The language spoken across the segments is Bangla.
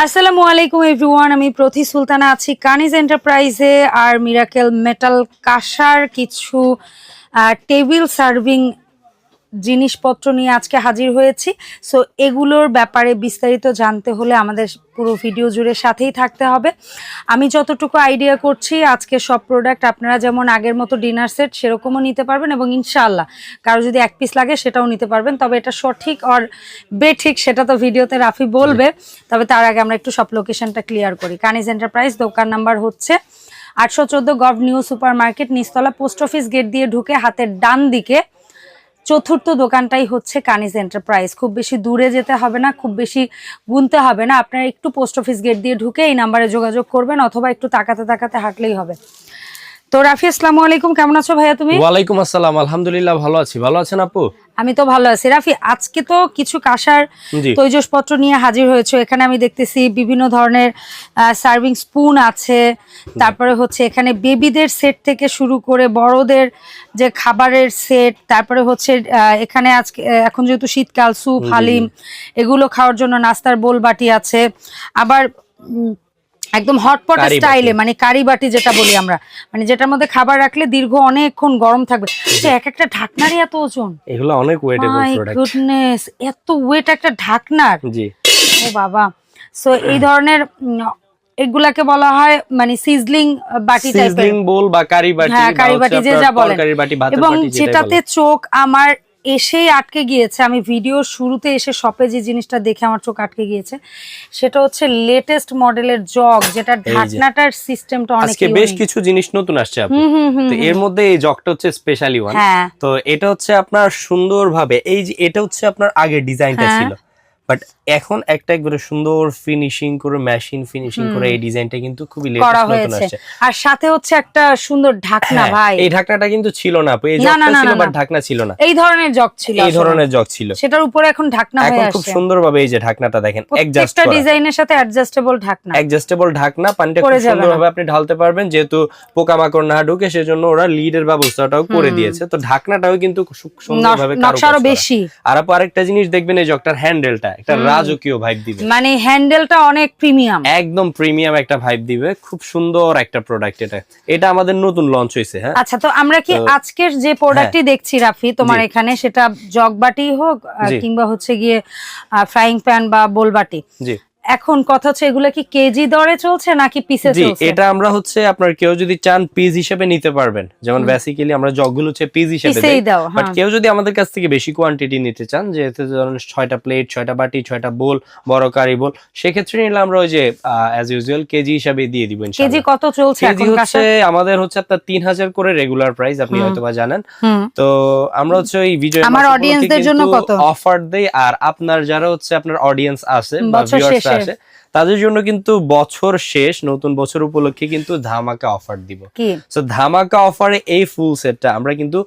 আসসালামু আলাইকুম এভরিওয়ান আমি প্রতি সুলতানা আছি কানিজ এন্টারপ্রাইজে আর মিরাকেল মেটাল কাসার কিছু টেবিল সার্ভিং জিনিসপত্র নিয়ে আজকে হাজির হয়েছি। সো এগুলোর ব্যাপারে বিস্তারিত জানতে হলে আমাদের পুরো ভিডিও জুড়ে সাথেই থাকতে হবে। আমি যতটুকু আইডিয়া করছি, আজকে সব প্রোডাক্ট আপনারা যেমন আগের মতো ডিনার সেট সেরকমও নিতে পারবেন এবং ইনশাল্লাহ কারও যদি এক পিস লাগে সেটাও নিতে পারবেন। তবে এটা সঠিক আর বেঠিক সেটা তো ভিডিওতে রাফি বলবে। তবে তার আগে আমরা একটু সব লোকেশনটা ক্লিয়ার করি। কানিজ এন্টারপ্রাইজ দোকান নাম্বার হচ্ছে আটশো চোদ্দ gov new super market Nistala post office gate দিয়ে ঢুকে হাতের ডান দিকে। চতুর্থ দোকানটাই হচ্ছে কানিজ এন্টারপ্রাইজ খুব বেশি দূরে যেতে হবে না, খুব বেশি গুনতে হবে না। আপনারা একটু পোস্ট অফিস গেট দিয়ে ঢুকে এই নাম্বারে যোগাযোগ করবেন অথবা একটু তাকাতে তাকাতে হাঁটলেই হবে। তো রাফি, আসসালামু আলাইকুম। কেমন আছো ভাইয়া তুমি? ওয়ালাইকুম আসসালাম। আলহামদুলিল্লাহ ভালো আছি। ভালো আছেন আপু? আমি তো ভালো আছি। রাফি আজকে তো কিছু কাঁসার তৈজসপত্র নিয়ে হাজির হয়েছে। এখানে আমি দেখতেছি বিভিন্ন ধরনের সার্ভিং স্পুন আছে। তারপরে হচ্ছে এখানে বেবিদের সেট থেকে শুরু করে বড়দের যে খাবারের সেট তারপরে হচ্ছে এখানে আজকে এখন যেহেতু শীতকাল স্যুপ হালিম এগুলো খাওয়ার জন্য নাস্তার বোল বাটি আছে। আবার একদম হটপট স্টাইলে মানে কারি বাটি যেটা বলি আমরা। মানে যেটার মধ্যে খাবার রাখলে দীর্ঘ অনেকক্ষণ গরম থাকবে। এক একটা ঢাকনারই এত ওজন? এগুলো অনেক মাই প্রোডাক্ট গুডনেস এত ওয়েট একটা ঢাকনার? জি। ও বাবা। সো এই ধরনের এগুলাকে বলা হয় মানে সিজলিং বাটি টাইপের সিজলিং বোল বা কারি বাটি হ্যাঁ, কারি বাটি যে যা ভাতের এবং যেটাতে চোখ আমার এসেই আটকে গিয়েছে। আমি ভিডিও শুরুতে এসে শপে যে জিনিসটা দেখে আমার চোখ আটকে গিয়েছে সেটা হচ্ছে লেটেস্ট মডেলের জগ যেটা। ঢাকনাটার সিস্টেমটা অনেক আজকে বেশ কিছু জিনিস নতুন আসছে আপু। তো এর মধ্যে এই জগটা হচ্ছে স্পেশালি ওয়ান হ্যাঁ। তো এটা হচ্ছে আপনার সুন্দরভাবে এই যে এটা হচ্ছে আপনার আগে ডিজাইনটা হ্যাঁ। ছিল। বাট এখন একটা একবারে সুন্দর ফিনিশিং করে মেশিন ফিনিশিং করে এই ডিজাইনটা কিন্তু খুবই করা লেটেস্ট নতুন হয়েছে। আর সাথে হচ্ছে একটা সুন্দর ঢাকনা হ্যাঁ, ভাই। এই ঢাকনাটা কিন্তু ছিল না এই জগটা ছিল বাট ঢাকনা ছিল না। এই ধরনের জগ ছিল এই ধরনের জগ ছিল। সেটার উপরে এখন ঢাকনা এখন খুব সুন্দরভাবে এই যে ঢাকনাটা দেখেন অ্যাডজাস্ট করা। ডিজাইনের সাথে অ্যাডজাস্টেবল ঢাকনা। অ্যাডজাস্টেবল ঢাকনা পানিটা খুব সুন্দরভাবে আপনি ঢালতে পারবেন যেহেতু পোকামাকড় না ঢুকে সেজন্য ওরা লিডের ব্যবস্থাটাও করে দিয়েছে। তো ঢাকনাটাও কিন্তু খুব সুন্দরভাবে নকশা আরও করা। বেশি। আর আপু আরেকটা জিনিস দেখবেন এই জগটার হ্যান্ডেলটা একটা রাজকীয় ভাইব দিবে। মানে হ্যান্ডেলটা অনেক প্রিমিয়াম একদম প্রিমিয়াম একটা ভাইব দিবে। খুব সুন্দর একটা প্রোডাক্ট এটা। এটা আমাদের নতুন লঞ্চ হয়েছে হ্যাঁ? আচ্ছা তো আমরা কি আজকের যে প্রোডাক্টটি দেখছি রাফি তোমার এখানে সেটা জগবাটি হোক কিংবা হচ্ছে গিয়ে ফ্রাইং প্যান বা বোলবাটি জি। এখন কথা হচ্ছে এগুলো কি কেজি দরে চলছে নাকি পিসে চলছে? এটা আমরা হচ্ছে আপনার কেউ যদি চান পিস হিসেবে নিতে পারবেন। যেমন বেসিক্যালি আমরা জগগুলো হচ্ছে পিস হিসেবে দেই। বাট হ্যাঁ। কেউ যদি আমাদের কাছ থেকে বেশি কোয়ান্টিটি নিতে চান যে এতে ধরুন ছয়টা প্লেট ছয়টা বাটি ছয়টা বোল বড় কারি বোল সেক্ষেত্রে নিলে আমরা ওই যে অ্যাজ ইউজুয়াল কেজি হিসাবে দিয়ে দিব কেজি কত চলছে কেজি এখন হচ্ছে আমাদের হচ্ছে আপনার তিন হাজার করে রেগুলার প্রাইস আপনি হুম। হয়তো বা জানেন তো আমরা হচ্ছে ওই বিজয় আমার audience দের জন্য কত? অফার দেই আর আপনার যারা হচ্ছে আপনার অডিয়েন্স আছে বা ভিউয়ার্স আছে তাদের জন্য কিন্তু বছর শেষ নতুন বছর উপলক্ষে কিন্তু ধামাকা অফার দিব। সো ধামাকা অফারে এই ফুল সেটটা আমরা কিন্তু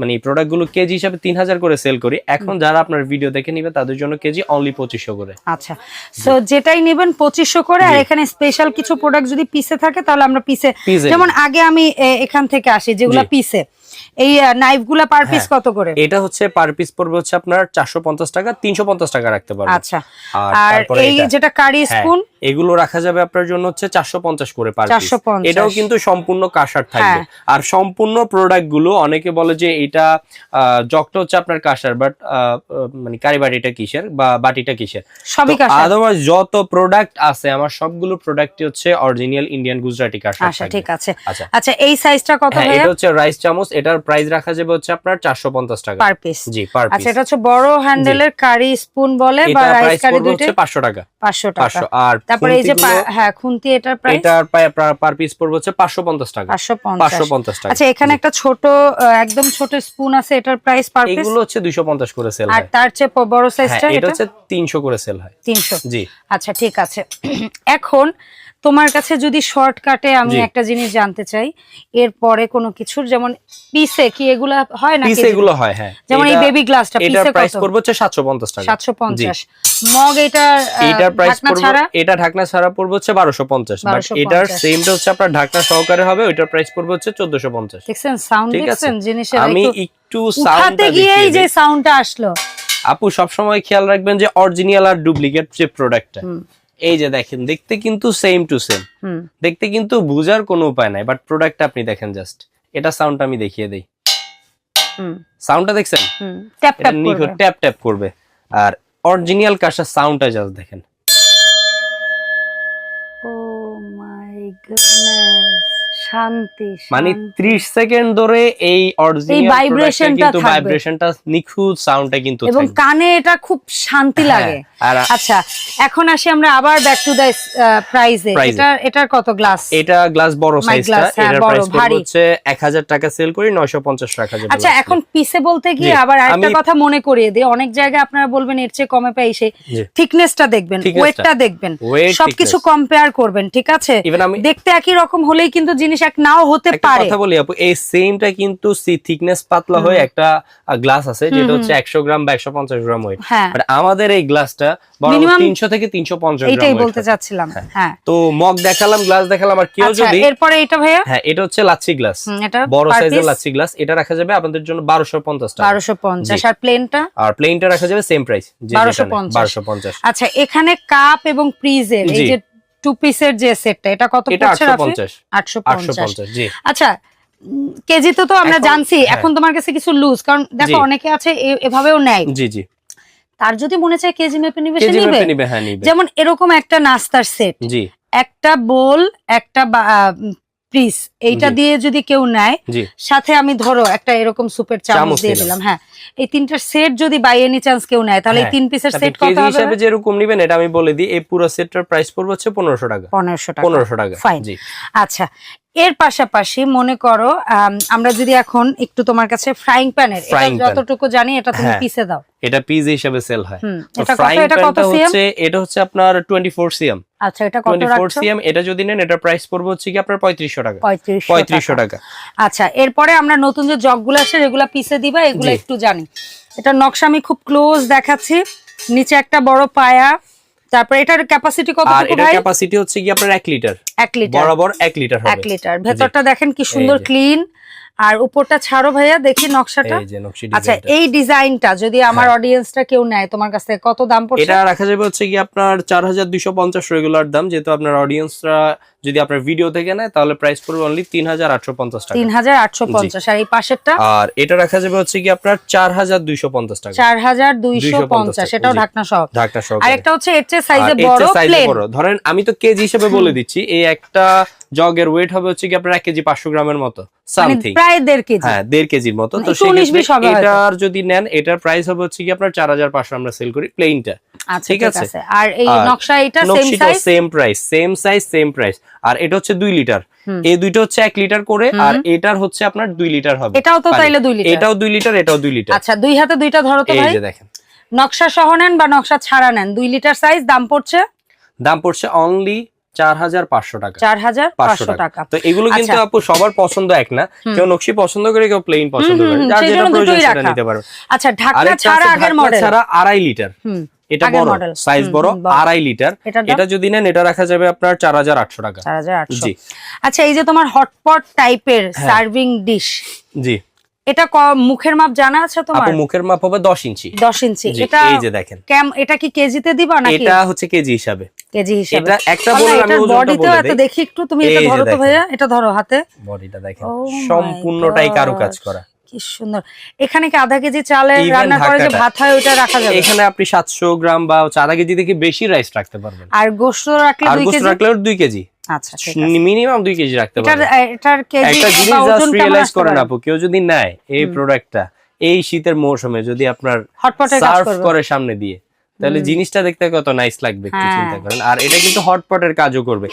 মানে প্রোডাক্টগুলো কেজি হিসাবে তিন হাজার করে সেল করি। এখন যারা আপনার ভিডিও দেখে নিবে তাদের জন্য কেজি অনলি পঁচিশশো করে। আচ্ছা। সো যেটাই নেবেন পঁচিশশো করে আর এখানে স্পেশাল কিছু প্রোডাক্ট যদি পিসে থাকে তাহলে আমরা পিসে যেমন আগে আমি এখান থেকে আসি যেগুলো পিসে এই নাইফগুলা পার পিস। কত করে? এটা হচ্ছে পার পিস পড়বে হচ্ছে আপনার চারশো পঞ্চাশ টাকা তিনশো পঞ্চাশ টাকা রাখতে পারবেন আচ্ছা। আর এই যেটা কারি হ্যাঁ, স্পুন এগুলো রাখা যাবে আপনার জন্য হচ্ছে চারশো পঞ্চাশ করে পার 450 এটাও কিন্তু সম্পূর্ণ কাঁসার থাকবে। হ্যাঁ। আর সম্পূর্ণ প্রোডাক্টগুলো অনেকে বলে যে এটা জগটা হচ্ছে আপনার কাঁসার বাট মানে কারি বাটিটা কিসের বা বাটিটা কিসের? সবই কাঁসা আদারওয়াইজ যত প্রোডাক্ট আছে আমার সবগুলো প্রোডাক্টই হচ্ছে অরিজিনাল ইন্ডিয়ান গুজরাটি কাঁসার আচ্ছা ঠিক আছে। আচ্ছা। আচ্ছা এই সাইজটা কত হ্যাঁ এটা হচ্ছে রাইস চামচ এটার প্রাইস রাখা যাবে হচ্ছে আপনার চারশো পঞ্চাশ টাকা। পার পিস জি পার আচ্ছা পিস এটা হচ্ছে বড় হ্যান্ডেলের কারি স্পুন বলে বা রাইস কারি হচ্ছে পাঁচশো টাকা। পাঁচশো টাকা। পাঁচশো। আর তারপরে এই যে হ্যাঁ খুন্তি এটার প্রাইস এটার পার পিস পড়বে হচ্ছে পাঁচশো পঞ্চাশ টাকা। পাঁচশো পাঁচশো পঞ্চাশ পঞ্চাশ টাকা। আচ্ছা এখানে একটা ছোট একদম ছোট স্পুন আছে এটার প্রাইস পার পিস এগুলো হচ্ছে দুইশো পঞ্চাশ করে সেল আর তার চেয়ে বড় হ্যাঁ সাইজটা এটা এটা? হচ্ছে তিনশো করে সেল হয়। তিনশো। জি। আচ্ছা ঠিক আছে। এখন তোমার কাছে যদি শর্টকাটে আমি একটা জিনিস জানতে চাই এরপরে কোনো কিছুর যেমন পিসে কি এগুলা হয় না পিস এগুলো হয় হ্যাঁ। যেমন এই বেবি গ্লাসটা পিসে প্রাইস কত? পড়বে হচ্ছে সাতশো পঞ্চাশ টাকা। সাতশো পঞ্চাশ। মগ এটা এটার প্রাইস ছাড়া? এটা ঢাকনা ছাড়া পড়বে হচ্ছে বারোশো পঞ্চাশ। বাট 1250 এটার সেমটা হচ্ছে আপনার ঢাকনা সহকারে হবে ওইটার প্রাইস পড়বে হচ্ছে চোদ্দশো পঞ্চাশ। দেখছেন সাউন্ড ঠিক আছে? দেখছেন? জিনিসের আমি একটু সাউন্ডটা গিয়েই যে সাউন্ডটা আসলো। আপু সবসময় খেয়াল রাখবেন যে অরিজিনাল আর ডুপ্লিকেট যে প্রোডাক্টটা। এই যে দেখেন দেখতে কিন্তু সেম টু সেম দেখতে কিন্তু বুঝার কোনো উপায় নাই বাট প্রোডাক্টটা আপনি দেখেন জাস্ট এটা সাউন্ড আমি দেখিয়ে দেই। হুম। সাউন্ডটা দেখছেন? হুম। ট্যাপ ট্যাপ করবে। ট্যাপ ট্যাপ করবে। আর অরিজিনাল কাশার সাউন্ডটা জাস্ট দেখেন। ও মাই গডনেস শান্তি মানে 30 সেকেন্ড ধরে এই অরিজিনাল vibration টা কিন্তু ভাইব্রেশনটা নিখুঁত সাউন্ডটা কিন্তু এবং কানে এটা খুব শান্তি হ্যাঁ, লাগে। আচ্ছা এখন আসি আমরা আবার ব্যাক টু প্রাইসে Price এটা এটার কত গ্লাস এটা গ্লাস বড় সাইজটা হ্যাঁ, এটার প্রাইস হচ্ছে 1000 টাকা সেল করি 950 টাকা যাবে আচ্ছা এখন পিসে বলতে গিয়ে আবার আরেকটা কথা মনে করিয়ে দিই। অনেক জায়গায় আপনারা বলবেন এর চেয়ে কমে পাই সে। থিকনেসটা দেখবেন ওয়েটটা দেখবেন। সবকিছু কম্পেয়ার করবেন ঠিক আছে? দেখতে একই রকম হলেই কিন্তু জিনিস এক নাও হতে পারে। কথা বলি আপু এই সেমটা কিন্তু থিকনেস পাতলা হয়ে একটা গ্লাস আছে যেটা হচ্ছে 100 গ্রাম বা 150 গ্রাম ওয়েট হ্যাঁ। বাট আমাদের এই গ্লাসটা Minimum 300 থেকে 350 গ্রাম weight বলতে হয়। চাচ্ছিলাম। হ্যাঁ। তো মগ দেখালাম গ্লাস দেখালাম আর কেউ আচ্ছা যদি এরপরে এটা ভাইয়া? হ্যাঁ এটা হচ্ছে লাচ্ছি গ্লাস এটা বড় সাইজের লাচ্ছি গ্লাস এটা রাখা যাবে আপনাদের জন্য 1250 টাকা। বারোশো পঞ্চাশ। জি। আর প্লেনটা আর প্লেনটা রাখা যাবে সেম প্রাইস 1250 1250 আচ্ছা এখানে কাপ এবং প্রিজের এই যে টু পিসের যে সেটটা এটা কত পড়ছে রাফি? 850 আটশো পঞ্চাশ। 850 জি। আচ্ছা কেজিতে তো আমরা জানছি হ্যাঁ। এখন তোমার কাছে কিছু লুজ কারণ দেখো অনেকে আছে এভাবেও নেয়। জি জি। তার যদি মনে চায় কেজি মেপে নিবে সে নিবে। হ্যাঁ নিবে। যেমন এরকম একটা নাস্তার সেট জি। একটা বোল একটা পিস এইটা দিয়ে যদি কেউ নেয় সাথে আমি ধরো একটা এরকম সুপের চামচ দিয়ে। দিলাম হ্যাঁ। এই তিনটা সেট যদি বাই এনি চান্স কেউ নেয় তাহলে এই হ্যাঁ, তিন পিসের সেট কত হবে? হিসাবে যেরকম নিবেন এটা আমি বলে দিই এই পুরো সেটটার প্রাইস পড়বে হচ্ছে 1500 টাকা। পনেরোশো টাকা। 1500 টাকা Fine. জি। আচ্ছা এর পাশাপাশি মনে করো আমরা যদি এখন একটু তোমার কাছে ফ্রাইং প্যানের pan। যতটুকু জানি এটা তুমি হ্যাঁ। পিসে দাও। এটা পিস হিসাবে সেল হয়। এটা কত? ফ্রাইং এটা কত প্যানটা হচ্ছে এটা হচ্ছে আপনার 24 সিএম আচ্ছা এটা কত রাখছো? 24 সিএম এটা যদি নেন এটা প্রাইস পড়বে হচ্ছে কি আপনার 3500 টাকা। পঁয়ত্রিশশো 3500 টাকা। আচ্ছা এরপরে আমরা নতুন যে জগগুলো আসে এগুলা পিসে দিবা এগুলো একটু একটু জানি। এটা নকশা আমি খুব ক্লোজ দেখাচ্ছি। নিচে একটা বড় পায়া। তারপরে এটার ক্যাপাসিটি কত আর এটার ক্যাপাসিটি হচ্ছে কি আপনার 1 লিটার এক লিটার বরাবর 1 লিটার হবে। এক লিটার ভেতরটা দেখেন কি সুন্দর ক্লিন আর উপরটা ছাড়ো ভাইয়া দেখি নকশাটা। আচ্ছা এই ডিজাইনটা যদি আমার হ্যাঁ। অডিয়েন্সটা কেউ নেয় তোমার কাছ থেকে কত দাম পড়ছে? এটা রাখা যাবে হচ্ছে কি আপনার 4250 রেগুলার দাম যেহেতু আপনার অডিয়েন্সরা যদি আপনার ভিডিও থেকে নেয় তাহলে প্রাইস পড়বে অনলি 3850 টাকা। তিন হাজার আটশো পঞ্চাশ। আর এই পাশেরটা? আর এটা রাখা যাবে হচ্ছে কি আপনার 4250 টাকা। চার হাজার দুইশো 250 পঞ্চাশ। ঢাকনা সহ আর একটা হচ্ছে এর চেয়ে সাইজে বড় প্লেন ধরেন আমি তো কেজি হিসেবে বলে দিচ্ছি এই একটা জগের ওয়েট হবে হচ্ছে কি আপনার এক কেজি পাঁচশো গ্রামের মতো মানে সামথিং প্রায় কেজি। হ্যাঁ কেজির মতো। তো সেক্ষেত্রে হয়তো। এটার যদি নেন এটার প্রাইস হবে হচ্ছে কি আপনার চার হাজার পাঁচশো আমরা সেল করি প্লেনটা আচ্ছা ঠিক আছে। আর এই নকশা এটা same size same price same size same price আর এটা হচ্ছে দুই লিটার। এই দুইটা হচ্ছে এক লিটার করে আর এটার হচ্ছে আপনার দুই লিটার হবে এটাও তো। তাইলে দুই লিটার। এটাও দুই লিটার এটাও দুই লিটার। আচ্ছা দুই হাতে দুইটা ধরো তো এই ভাই। যে দেখেন। নকশা সহ নেন বা নকশা ছাড়া নেন দুই লিটার সাইজ দাম পড়ছে? দাম পড়ছে অনলি চার হাজার পাঁচশো টাকা। চার হাজার পাঁচশো টাকা। তো এগুলো কিন্তু আচ্ছা। আপু সবার পছন্দ এক না। কেউ নকশি পছন্দ করে কেউ প্লেন পছন্দ করে হুম, যার যেটা প্রয়োজন সেটা নিতে পারবে। আচ্ছা ঢাকনা ছাড়া আগের মডেল ছাড়া আড়াই লিটার। এটা বড়। সাইজ বড় আড়াই লিটার এটা যদি নেন এটা রাখা যাবে আপনার চার হাজার আটশো টাকা। জি। আচ্ছা এই যে তোমার হটপট টাইপের। সার্ভিং ডিশ জি। এটা মুখের মাপ জানা আছে তোমার? মুখের মাপ হবে দশ ইঞ্চি। দশ ইঞ্চি। এটা এই যে দেখেন। কেম এটা কি কেজিতে দিবা নাকি? এটা হচ্ছে কেজি হিসাবে। কেজি হিসাবে। এটা একটা বলে আমি বলে এত দেখি একটু তুমি এটা ধরো তো ভাইয়া এটা ধরো হাতে। বডিটা দেখেন। Oh সম্পূর্ণটাই. কারুকাজ করা। কি সুন্দর। এখানে কি আধা কেজি চালে রান্না করে যে ভাত হয় ওটা রাখা যাবে? এখানে আপনি সাতশো গ্রাম বা আধা কেজি থেকে বেশি রাইস রাখতে পারবেন। আর গোস্ত রাখলে আর দুই গোস্ত কেজি? রাখলে কেজি। আচ্ছা ঠিক আছে। মিনিমাম দুই কেজি রাখতে এটার পারবেন। এটার কেজি একটা জিনিস জাস্ট ওজন কেমন রিয়েলাইজ আসতে করেন আপু কেউ যদি নেয় এই প্রোডাক্টটা এই শীতের মৌসুমে যদি আপনার সার্ভ করে সামনে দিয়ে তাহলে জিনিসটা দেখতে কত নাইস লাগবে একটু হ্যাঁ। চিন্তা করেন। আর এটা কিন্তু হটপটের কাজও করবে।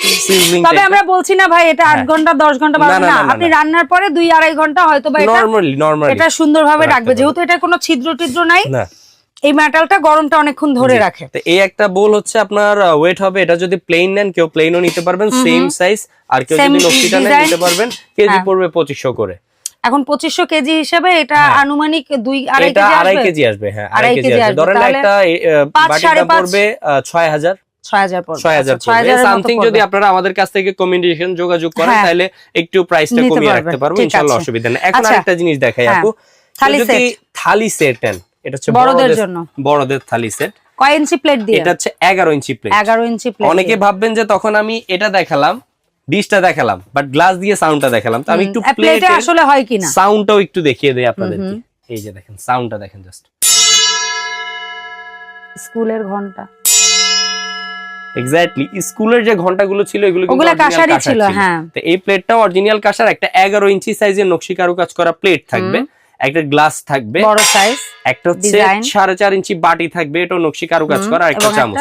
তবে আমরা বলছি না ভাই এটা আট হ্যাঁ। ঘণ্টা দশ ঘণ্টা না, আপনি রান্নার পরে দুই আড়াই ঘণ্টা হয়তো বা এটা নরমালি নরমালি এটা সুন্দরভাবে রাখবে। যেহেতু এটা কোনো ছিদ্র টিদ্র নাই না। এই মেটালটা গরমটা অনেকক্ষণ ধরে রাখে। তো এই একটা বোল হচ্ছে আপনার ওয়েট হবে এটা যদি প্লেন নেন কেউ প্লেনও নিতে পারবেন। সেম সাইজ আর কেউ যদি নকশিটা নেন নিতে পারবেন। কেজি হ্যাঁ। পড়বে পঁচিশশো করে। এখন পঁচিশশো কেজি হিসেবে এটা হ্যাঁ। আনুমানিক দুই আড়াই কেজি আসবে? হ্যাঁ আড়াই আড়াই কেজি কেজি আসবে। আসবে, ধরেন একটা বাটিটা পড়বে ছয় হাজার। আচ্ছা, যদি আপনারা আমাদের কাছ থেকে কমিউনিকেশন যোগাযোগ করেন হ্যাঁ। তাহলে একটু প্রাইসটা কমিয়ে রাখতে পারব ইনশাআল্লাহ অসুবিধা নেই। এখন আচ্ছা। আরেকটা জিনিস দেখাই হ্যাঁ। আপু। থালি যদি থালি সেট এটা হচ্ছে বড়দের বড়দের জন্য। বড়দের থালি সেট কয় ইঞ্চি প্লেট দিয়ে? এটা হচ্ছে এগারো ইঞ্চি প্লেট এগারো ইঞ্চি প্লেট অনেকে ভাববেন যে তখন আমি এটা দেখালাম ডিশটা দেখালাম বাট গ্লাস দিয়ে সাউন্ডটা দেখালাম। তো আমি একটু প্লেটে আসলে হয় কিনা? সাউন্ডটাও একটু দেখিয়ে দেই আপনাদেরকে এই যে দেখেন সাউন্ডটা দেখেন জাস্ট স্কুলের ঘণ্টা। এক্স্যাক্টলি স্কুলের যে ঘন্টাগুলো ছিল এগুলো কিন্তু ওগুলা original ছিল, হ্যাঁ। তো এই প্লেটটা অরিজিনাল কাঁসার একটা এগারো ইঞ্চি সাইজের নকশি কারুকাজ করা প্লেট থাকবে। একটা গ্লাস থাকবে। বড় সাইজ একটা হচ্ছে Design। সাড়ে চার ইঞ্চি বাটি থাকবে এটা নকশি কারুকাজ করা আর একটা চামচ।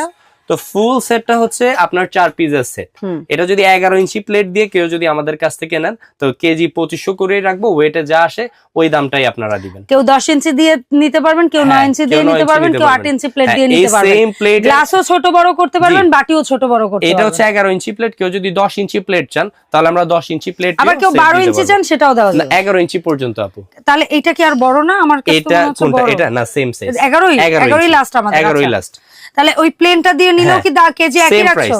তো ফুল সেটটা হচ্ছে আপনার চার পিসের সেট। এটা যদি এগারো ইঞ্চি প্লেট দিয়ে কেউ যদি আমাদের কাছ থেকে নেন তো কেজি পঁচিশশো করে রাখব ওয়েটে যা আসে ওই দামটাই আপনারা দিবেন। কেউ দশ ইঞ্চি দিয়ে নিতে পারবেন কেউ হ্যাঁ, নয় ইঞ্চি দিয়ে নিতে পারবেন কেউ আট ইঞ্চি প্লেট হ্যাঁ, দিয়ে নিতে পারবেন। প্লেট গ্লাসও ছোট বড় করতে পারবেন বাটিও ছোট বড় করতে এটা হচ্ছে এগারো ইঞ্চি প্লেট কেউ যদি দশ ইঞ্চি প্লেট চান তাহলে আমরা দশ ইঞ্চি প্লেট আবার কেউ বারো ইঞ্চি চান সেটাও দেওয়া যাবে। এগারো ইঞ্চি পর্যন্ত আপু। তাহলে এটা কি আর বড় না? আমার কাছে এটা কোনটা? এটা না সেম সাইজ এগারোই? এগারোই লাস্ট আমাদের এগারোই আচ্ছা। লাস্ট তাহলে ওই প্লেনটা দিয়ে নিলেও হ্যাঁ। কি দা কেজি একই রাখছো?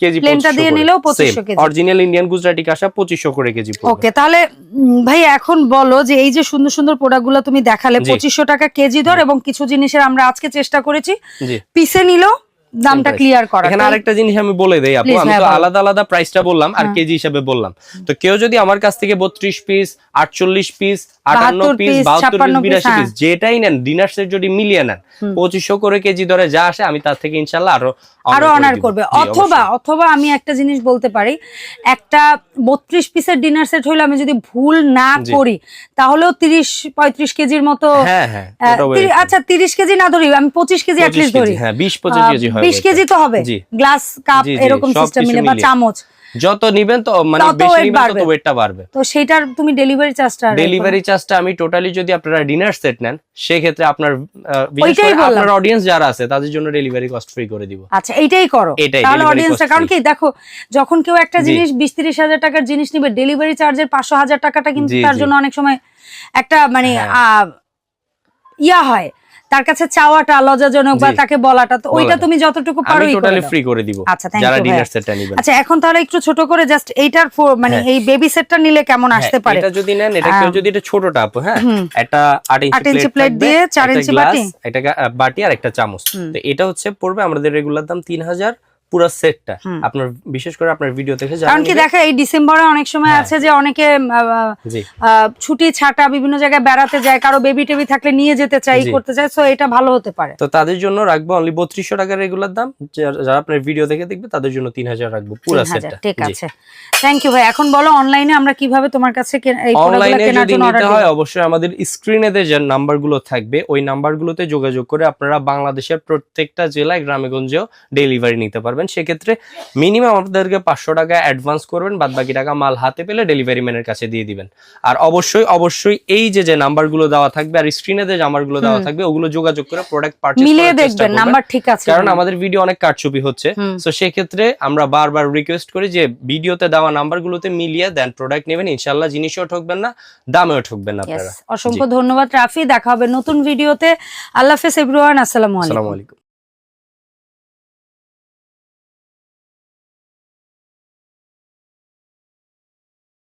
কেজি প্লেনটা দিয়ে নিলেও 2500 কেজি। অরিজিনাল ইন্ডিয়ান গুজরাটি কাঁসা পঁচিশশো করে কেজি ওকে তাহলে ভাই এখন বলো যে এই যে সুন্দর সুন্দর প্রোডাক্টগুলো তুমি দেখালে। পঁচিশশো টাকা কেজি দর এবং কিছু জিনিসের আমরা আজকে চেষ্টা করেছি পিসে নিলেও দামটা ক্লিয়ার করা এখানে আরেকটা জিনিস আমি বলে দেই আপু আমি হ্যাঁ, তো আলাদা আলাদা প্রাইসটা বললাম আর কেজি হিসাবে বললাম। তো কেউ যদি আমার কাছ থেকে বত্রিশ পিস আটচল্লিশ পিস আটান্ন 72 পিস piece, বাহাত্তর 56 পিস piece, বিরাশি হ্যাঁ। পিস যেটাই নেন ডিনার সেট যদি মিলিয়ে নেন পঁচিশশো করে কেজি ধরে যা আসে আমি তার থেকে ইনশাল্লাহ আরও আরও অনার করবে। অথবা অথবা আমি একটা জিনিস বলতে পারি একটা বত্রিশ পিসের ডিনার সেট হইলে আমি যদি ভুল না করি তাহলেও তিরিশ পঁয়ত্রিশ কেজির মতো হ্যাঁ হ্যাঁ। আচ্ছা তিরিশ কেজি না ধরি আমি পঁচিশ কেজি 25 অ্যাটলিস্ট ধরি। হ্যাঁ বিশ পঁচিশ কেজি হয়। কেজি তো হবে। গ্লাস কাপ এরকম সিস্টেম মিলে বা চামচ। যত নিবেন তো মানে বেশি নিবেন তত। ওয়েটটা বাড়বে। তো সেটার তুমি ডেলিভারি চার্জটা ডেলিভারি চার্জটা আমি টোটালি যদি আপনারা ডিনার সেট নেন আপনার ওইটাই করে বললাম। আপনার অডিয়েন্স যারা আছে তাদের জন্য ডেলিভারি কস্ট ফ্রি করে দিব। আচ্ছা এইটাই করো। তাহলে অডিয়েন্সটা কারণ কি দেখো যখন কেউ একটা জিনিস বিশ তিরিশ হাজার টাকার জিনিস নিবে ডেলিভারি চার্জের পাঁচশো হাজার টাকাটা কিন্তু তার জন্য অনেক সময় একটা মানে হ্যাঁ। ইয়া হয়। তার কাছে চাওয়াটা লজ্জাজনক বা তাকে বলাটা তো ওইটা তুমি যতটুকু পারো আমি টোটালি ফ্রি করে দিব। আচ্ছা, যারা ডিনার সেটটা নেবেন। আচ্ছা এখন তাহলে একটু ছোট করে জাস্ট এইটার ফো- মানে হ্যাঁ। এই বেবি সেটটা নিলে কেমন আসতে হ্যাঁ, পারে? এটা যদি নেন এটা কেউ যদি এটা ছোট টাপ হ্যাঁ একটা আট আট ইঞ্চি ইঞ্চি প্লেট দিয়ে 4 ইঞ্চি বাটি? এটা বাটি আর একটা চামচ। তো এটা হচ্ছে পড়বে আমাদের রেগুলার দাম তিন হাজার পুরো সেটটা আপনার বিশেষ করে আপনার ভিডিও দেখে কারণ কি দেখা এই ডিসেম্বরে অনেক সময় হ্যাঁ। আছে যে অনেকে ছুটি ছাটা বিভিন্ন জায়গায় বেড়াতে যায় কারও বেবি টেবি থাকলে নিয়ে যেতে চাই করতে চাই সো এটা ভালো হতে পারে। তো তাদের জন্য রাখব অনলি বত্রিশশো টাকার রেগুলার দাম। যারা আপনার ভিডিও দেখে দেখবে তাদের জন্য তিন হাজার রাখব পুরো 3000 সেটটা ঠিক আছে। থ্যাংক ইউ ভাই। এখন বলো অনলাইনে আমরা কীভাবে তোমার কাছে এই অনলাইনে যদি নিতে হয় অবশ্যই আমাদের স্ক্রিনে যে নাম্বারগুলো থাকবে ওই নাম্বারগুলোতে যোগাযোগ করে আপনারা বাংলাদেশের প্রত্যেকটা জেলায় গ্রামেগঞ্জেও ডেলিভারি নিতে পারবেন। সেক্ষেত্রে মিনিমাম আপনাদেরকে পাঁচশো টাকা অ্যাডভান্স করবেন বাদ বাকি টাকা মাল হাতে পেলে ডেলিভারি ম্যানের কাছে দিয়ে দিবেন। আর অবশ্যই অবশ্যই এই যে যে নাম্বারগুলো দেওয়া থাকবে আর স্ক্রিনে যে নাম্বারগুলো দেওয়া থাকবে ওগুলো যোগাযোগ করে প্রোডাক্ট পারচেজ মিলিয়ে দেখবেন নাম্বার ঠিক আছে কারণ আমাদের ভিডিও অনেক কারচুপি হচ্ছে। তো সেক্ষেত্রে আমরা বারবার রিকোয়েস্ট করি যে ভিডিওতে দেওয়া নাম্বারগুলোতে মিলিয়ে দেন প্রোডাক্ট নেবেন ইনশাল্লাহ জিনিসও ঠকবেন না দামেও ঠকবেন না আপনারা। অসংখ্য ধন্যবাদ রাফি দেখা হবে নতুন ভিডিওতে আল্লাহ হাফেজ এভরিওয়ান আসসালামু আলাইকুম।